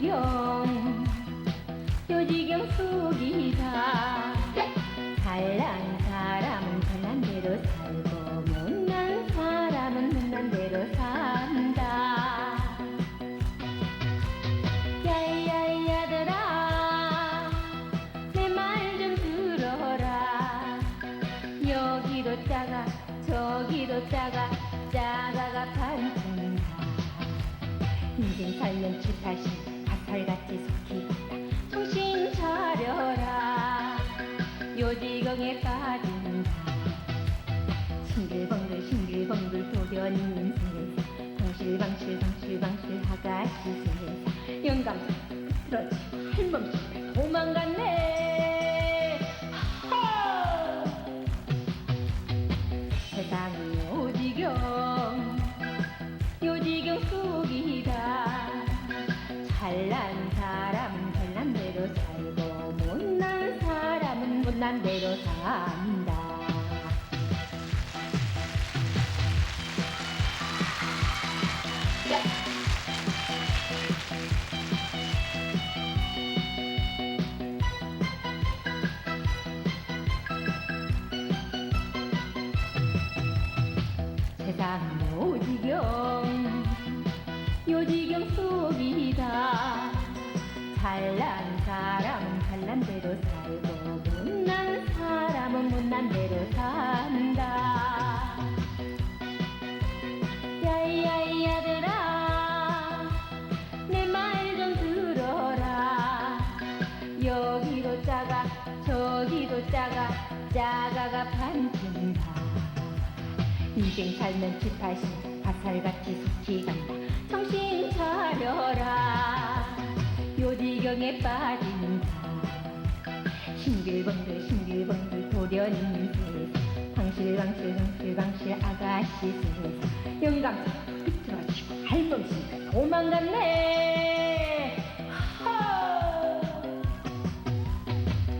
오지경. 요지경 속이다 잘난 사람은 잘난 대로 살고 못난 사람은 못난 대로 산다. 야야야들아 내 말 좀 들어라. 여기도 작아 저기도 작아 작아가 반푼다. 인생 살면 요지경에 빠진다 싱글벙글 싱글벙글 도련님 세상 방실방실 방실방실 하가씨 세상 영감사. 그렇지. 할멈씨 도망갔네! 세상이 오지경 요지경 속이다. 잘난 사람은 잘난 대로 살고 못난 대로 산다. 요지경 속이다. 잘난 사람 은 잘난 대로 살고 못난 사람은 못난 대로 산다. 야이야이야들아 내 말 좀 들어라. 여기도 작아 저기도 작아 작아가 반푼다. 인생 살면 칠팔십 바살같이 속히 간다. 정신 차려라. 요지경에 빠진다 싱글벙글 싱글벙글 세상 방실방실 방실방실 아가씨 세상 영감사 삐뚤어지고. 할멈씨 도망갔네!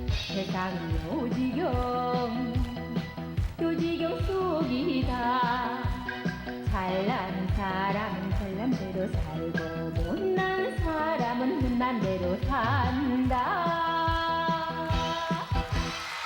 세상이 오지경. 요지경 속이다. 잘난 사람은 잘난 대로 살고 못난 사람은